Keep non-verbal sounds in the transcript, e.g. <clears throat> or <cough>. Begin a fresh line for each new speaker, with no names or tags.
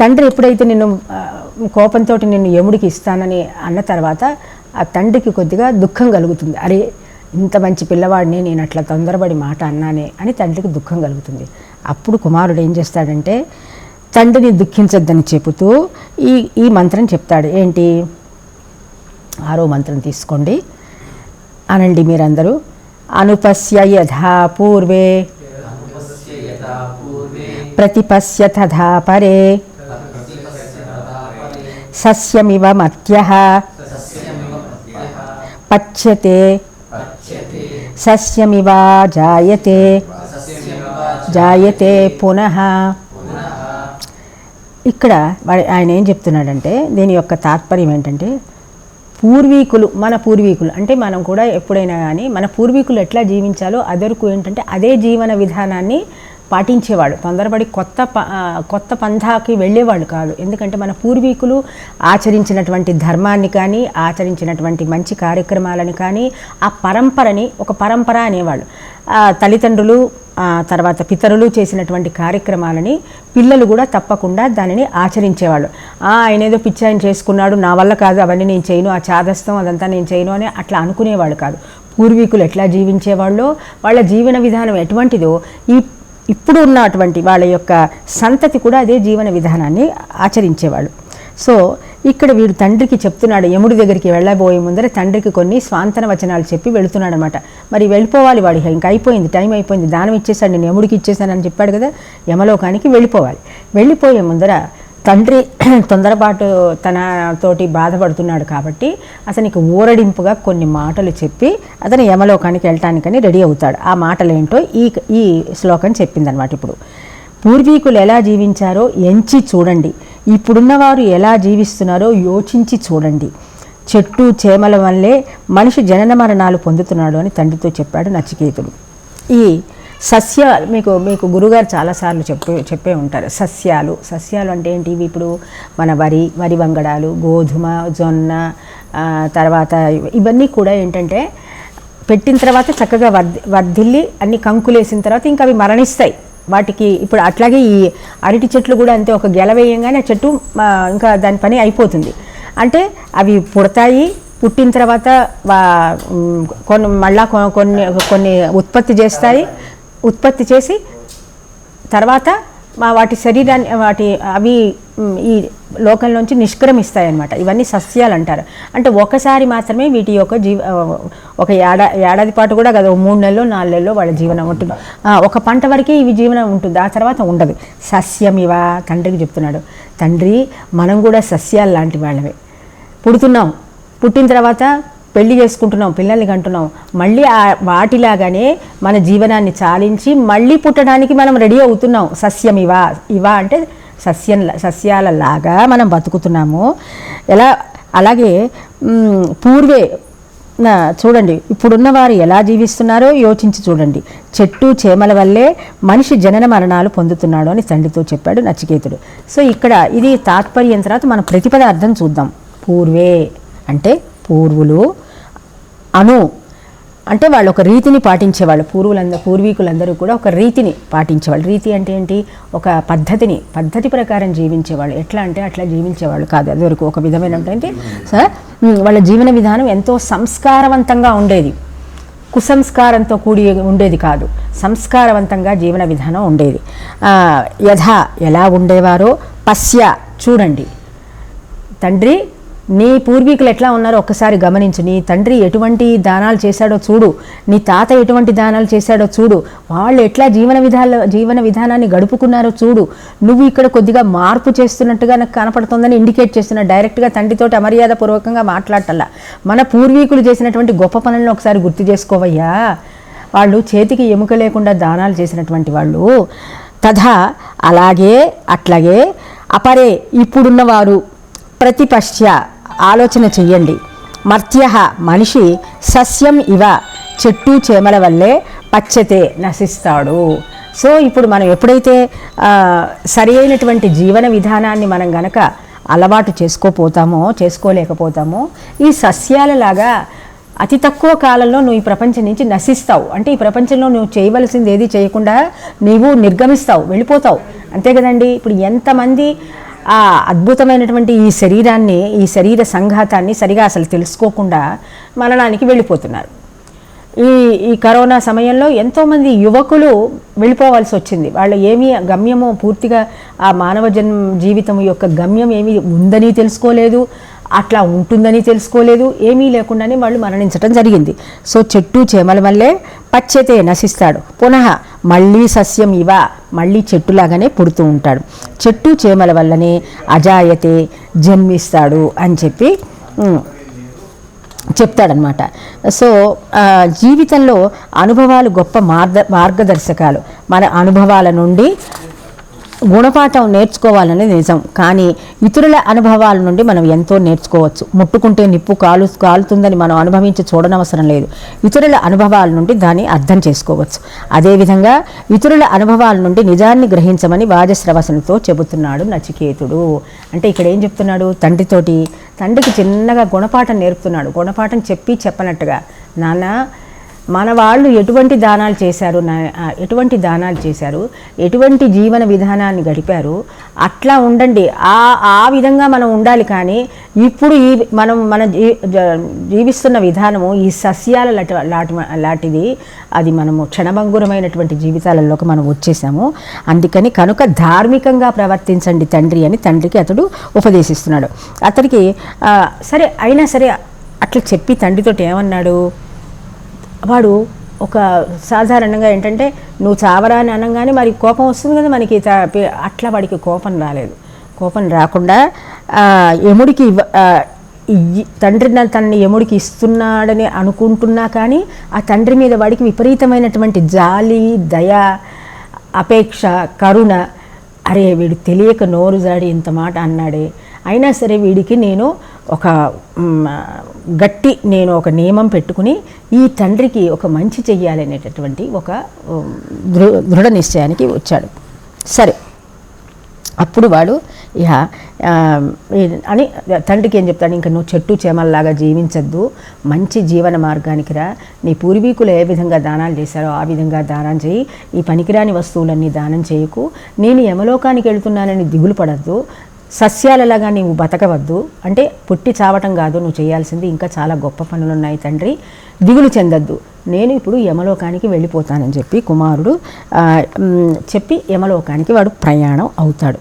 తండ్రి ఎప్పుడైతే నిన్ను ఆ, కోపంతో నిన్ను యముడికి ఇస్తానని అన్న తర్వాత ఆ తండ్రికి కొద్దిగా దుఃఖం కలుగుతుంది. అరే ఇంత మంచి పిల్లవాడిని నేను అట్లా తొందరపడి మాట అన్నానే అని తండ్రికి దుఃఖం కలుగుతుంది. అప్పుడు కుమారుడు ఏం చేస్తాడంటే తండ్రిని దుఃఖించొద్దని చెబుతూ ఈ ఈ మంత్రం చెప్తాడు. ఏంటి? ఆరో మంత్రం తీసుకోండి. అనండి మీరందరూ. అనుపస్య యథా పూర్వే. ప్రతిపశ్య తథా పరే. సస్యమివ మత్యః. పచ్యతే. సస్యమివ జాయతే. జాయతే పునః. ఇక్కడ ఆయన ఏం చెప్తున్నాడంటే దీని యొక్క తాత్పర్యం ఏంటంటే పూర్వీకులు మన పూర్వీకులు అంటే మనం కూడా ఎప్పుడైనా కానీ మన పూర్వీకులు ఎట్లా జీవించాలో అదరకు ఏంటంటే అదే జీవన విధానాన్ని పాటించేవాడు. తొందరపడి కొత్త ప కొత్త పంథాకి వెళ్ళేవాడు కాదు. ఎందుకంటే మన పూర్వీకులు ఆచరించినటువంటి ధర్మాన్ని కానీ ఆచరించినటువంటి మంచి కార్యక్రమాలని కానీ ఆ పరంపరని ఒక పరంపర అనేవాళ్ళు. తల్లిదండ్రులు తర్వాత పితరులు చేసినటువంటి కార్యక్రమాలని పిల్లలు కూడా తప్పకుండా దానిని ఆచరించేవాళ్ళు. ఆయన ఏదో పిచ్చి ఆయన చేసుకున్నాడు నా వల్ల కాదు అవన్నీ నేను చేయను ఆ చాదస్తం అదంతా నేను చేయను అని అట్లా అనుకునేవాడు కాదు. పూర్వీకులు ఎట్లా జీవించేవాళ్ళో వాళ్ళ జీవన విధానం ఎటువంటిదో ఈ ఇప్పుడు ఉన్నటువంటి వాళ్ళ యొక్క సంతతి కూడా అదే జీవన విధానాన్ని ఆచరించేవాళ్ళు. సో ఇక్కడ వీడు తండ్రికి చెప్తున్నాడు యముడి దగ్గరికి వెళ్ళబోయే ముందర తండ్రికి కొన్ని స్వాంతన వచనాలు చెప్పి వెళుతున్నాడు అనమాట మరి వెళ్ళిపోవాలి వాడు ఇంకా అయిపోయింది టైం అయిపోయింది దానం ఇచ్చేసాడు నేను యముడికి ఇచ్చేసానని చెప్పాడు కదా యమలోకానికి వెళ్ళిపోవాలి. వెళ్ళిపోయే ముందర తండ్రి <clears throat> తొందరపాటు తన తోటి బాధపడుతున్నాడు కాబట్టి అతనికి ఊరడింపుగా కొన్ని మాటలు చెప్పి అతను యమలోకానికి వెళ్ళటానికని రెడీ అవుతాడు. ఆ మాటలు ఏంటో ఈ ఈ శ్లోకం చెప్పిందనమాట ఇప్పుడు. పూర్వీకులు ఎలా జీవించారో ఎంచి చూడండి. ఇప్పుడున్నవారు ఎలా జీవిస్తున్నారో యోచించి చూడండి. చెట్టు చేమల వల్లే మనిషి జనన మరణాలు పొందుతున్నాడు అని తండ్రితో చెప్పాడు నచికేతుడు. ఈ సస్యాలు మీకు మీకు గురుగారు చాలాసార్లు చెప్పే చెప్పే ఉంటారు. సస్యాలు. సస్యాలు అంటే ఏంటి ఇవి ఇప్పుడు మన వరి వరి వంగడాలు గోధుమ జొన్న తర్వాత ఇవన్నీ కూడా ఏంటంటే పెట్టిన తర్వాత చక్కగా వర్ధి వర్ధిల్లి అన్ని కంకులేసిన తర్వాత ఇంకా అవి మరణిస్తాయి. వాటికి ఇప్పుడు అట్లాగే ఈ అరటి చెట్లు కూడా అంతే. ఒక గెల వేయంగానే ఆ చెట్టు ఇంకా దాని పని అయిపోతుంది. అంటే అవి పుడతాయి. పుట్టిన తర్వాత కొన్ని మళ్ళా కొన్ని కొన్ని ఉత్పత్తి చేస్తాయి. ఉత్పత్తి చేసి తర్వాత మా వాటి శరీరాన్ని వాటి అవి ఈ లోకం నిష్క్రమిస్తాయి అన్నమాట ఇవన్నీ సస్యాలు అంటారు. అంటే ఒకసారి మాత్రమే వీటి యొక్క జీవ ఒక ఏడా ఏడాది పాటు కూడా కదా మూడు నెలలు నాలుగు నెలలు వాళ్ళ జీవనం ఉంటుంది. ఒక పంట వరకే ఇవి జీవనం ఉంటుంది. ఆ తర్వాత ఉండదు. సస్యం ఇవా తండ్రికి చెప్తున్నాడు. తండ్రి మనం కూడా సస్యాలు లాంటి వాళ్ళమే. పుడుతున్నాం. పుట్టిన తర్వాత పెళ్ళి చేసుకుంటున్నాం పిల్లల్ని కంటున్నాం. మళ్ళీ ఆ వాటిలాగానే మన జీవనాన్ని చాలించి మళ్ళీ పుట్టడానికి మనం రెడీ అవుతున్నాం. సస్యం ఇవా ఇవా అంటే సస్యం సస్యాలలాగా మనం బతుకుతున్నాము. ఎలా అలాగే పూర్వే చూడండి ఇప్పుడున్న వారు ఎలా జీవిస్తున్నారో యోచించి చూడండి. చెట్టు చేమల వల్లే మనిషి జనన మరణాలు పొందుతున్నాడు అని తండ్రితో చెప్పాడు నచికేతుడు. సో ఇక్కడ ఇది తాత్పర్యం తర్వాత మనం ప్రతిపద అర్థం చూద్దాం. పూర్వే అంటే పూర్వులు అను. అంటే వాళ్ళు ఒక రీతిని పాటించేవాళ్ళు. పూర్వులందరూ పూర్వీకులందరూ కూడా ఒక రీతిని పాటించేవాళ్ళు. రీతి అంటే ఏంటి? ఒక పద్ధతిని పద్ధతి ప్రకారం జీవించేవాళ్ళు. ఎట్లా అంటే అట్లా జీవించేవాళ్ళు కాదు. అది వరకు ఒక విధమైనటువంటి అంటే సార్ వాళ్ళ జీవన విధానం ఎంతో సంస్కారవంతంగా ఉండేది. కుసంస్కారంతో కూడి ఉండేది కాదు. సంస్కారవంతంగా జీవన విధానం ఉండేది. యథ ఎలా ఉండేవారో పశ్య చూడండి. తండ్రి నీ పూర్వీకులు ఎట్లా ఉన్నారో ఒక్కసారి గమనించు. నీ తండ్రి ఎటువంటి దానాలు చేశాడో చూడు. నీ తాత ఎటువంటి దానాలు చేశాడో చూడు. వాళ్ళు ఎట్లా జీవన విధాల జీవన విధానాన్ని గడుపుకున్నారో చూడు. నువ్వు ఇక్కడ కొద్దిగా మార్పు చేస్తున్నట్టుగా నాకు కనపడుతుందని ఇండికేట్ చేస్తున్నా. డైరెక్ట్గా తండ్రితోటి అమర్యాద పూర్వకంగా మాట్లాడటల్లా. మన పూర్వీకులు చేసినటువంటి గొప్ప పనులను ఒకసారి గుర్తు చేసుకోవయ్యా. వాళ్ళు చేతికి ఎముక లేకుండా దానాలు చేసినటువంటి వాళ్ళు. తథా అలాగే అట్లాగే అపరే ఇప్పుడున్నవారు ప్రతిపశ్చ ఆలోచన చెయ్యండి. మర్త్య మనిషి సస్యం ఇవ చెట్టు చేమల వల్లే పచ్చతే నశిస్తాడు. సో ఇప్పుడు మనం ఎప్పుడైతే సరి అయినటువంటి జీవన విధానాన్ని మనం గనక అలవాటు చేసుకోపోతామో చేసుకోలేకపోతామో ఈ సస్యాలలాగా అతి తక్కువ కాలంలో నువ్వు ఈ ప్రపంచం నుంచి నశిస్తావు. అంటే ఈ ప్రపంచంలో నువ్వు చేయవలసింది ఏది చేయకుండా నీవు నిర్గమిస్తావు వెళ్ళిపోతావు. అంతే కదండి? ఇప్పుడు ఎంతమంది ఆ అద్భుతమైనటువంటి ఈ శరీరాన్ని ఈ శరీర సంఘాతాన్ని సరిగా అసలు తెలుసుకోకుండా మరణానికి వెళ్ళిపోతున్నారు. ఈ ఈ కరోనా సమయంలో ఎంతోమంది యువకులు వెళ్ళిపోవాల్సి వచ్చింది. వాళ్ళు ఏమీ గమ్యము పూర్తిగా ఆ మానవ జన్మ జీవితం యొక్క గమ్యం ఏమీ ఉందని తెలుసుకోలేదు అట్లా ఉంటుందని తెలుసుకోలేదు ఏమీ లేకుండానే వాళ్ళు మరణించటం జరిగింది. సో చెట్టు చేమల వల్లే పచ్చతే నశిస్తాడు. పునః మళ్ళీ సస్యం ఇవ మళ్ళీ చెట్టులాగానే పుడుతూ ఉంటాడు. చెట్టు చేమల వల్లనే అజాయతే జన్మిస్తాడు అని చెప్పి చెప్తాడనమాట సో జీవితంలో అనుభవాలు గొప్ప మార్గ మార్గదర్శకాలు. మన అనుభవాల నుండి గుణపాఠం నేర్చుకోవాలనేది నిజం. కానీ ఇతరుల అనుభవాల నుండి మనం ఎంతో నేర్చుకోవచ్చు. ముట్టుకుంటే నిప్పు కాలు కాలుతుందని మనం అనుభవించి చూడనవసరం లేదు. ఇతరుల అనుభవాల నుండి దాన్ని అర్థం చేసుకోవచ్చు. అదేవిధంగా ఇతరుల అనుభవాల నుండి నిజాన్ని గ్రహించమని వాజశ్రవసనతో చెబుతున్నాడు నచికేతుడు. అంటే ఇక్కడ ఏం చెప్తున్నాడు? తండ్రితోటి తండ్రికి చిన్నగా గుణపాఠం నేర్పుతున్నాడు. గుణపాఠం చెప్పి చెప్పనట్టుగా నాన్న మన వాళ్ళు ఎటువంటి దానాలు చేశారు? నా ఎటువంటి దానాలు చేశారు? ఎటువంటి జీవన విధానాన్ని గడిపారు? అట్లా ఉండండి. ఆ ఆ విధంగా మనం ఉండాలి కానీ ఇప్పుడు ఈ మనం మన జీ జీవిస్తున్న విధానము ఈ సస్యాల లాంటి లాంటి లాంటిది అది మనము క్షణభంగురమైనటువంటి జీవితాలలోకి మనం వచ్చేసాము. అందుకని కనుక ధార్మికంగా ప్రవర్తించండి తండ్రి అని తండ్రికి అతడు ఉపదేశిస్తున్నాడు. అతడికి సరే అయినా సరే అట్లా చెప్పి తండ్రితోటి ఏమన్నాడు? వాడు ఒక సాధారణంగా ఏంటంటే నువ్వు చావరా అని అనగానే మరి కోపం వస్తుంది కదా మనకి. అట్లా వాడికి కోపం రాలేదు. కోపం రాకుండా యముడికి తండ్రి తనని యముడికి ఇస్తున్నాడని అనుకుంటున్నా కానీ ఆ తండ్రి మీద వాడికి విపరీతమైనటువంటి జాలి దయ అపేక్ష కరుణ అరే వీడు తెలియక నోరు జాడి ఇంత మాట అన్నాడే. అయినా సరే వీడికి నేను ఒక గట్టి నేను ఒక నియమం పెట్టుకుని ఈ తండ్రికి ఒక మంచి చెయ్యాలనేటటువంటి ఒక దృ దృఢ నిశ్చయానికి వచ్చాడు. సరే. అప్పుడు వాడు ఇహ అని తండ్రికి ఏం చెప్తాడు? ఇంకా నువ్వు చెట్టు చేమల్లాగా జీవించద్దు. మంచి జీవన మార్గానికి రా. నీ పూర్వీకులు ఏ విధంగా దానాలు చేశారో ఆ విధంగా దానం చేయి. ఈ పనికిరాని వస్తువులన్నీ దానం చేయకు. నేను యమలోకానికి వెళ్తున్నానని దిగులు పడద్దు. సస్యాలలాగా నీవు బతకవద్దు. అంటే పుట్టి చావటం కాదు నువ్వు చేయాల్సింది ఇంకా చాలా గొప్ప పనులు ఉన్నాయి తండ్రి. దిగులు చెందద్దు. నేను ఇప్పుడు యమలోకానికి వెళ్ళిపోతానని చెప్పి కుమారుడు చెప్పి యమలోకానికి వాడు ప్రయాణం అవుతాడు.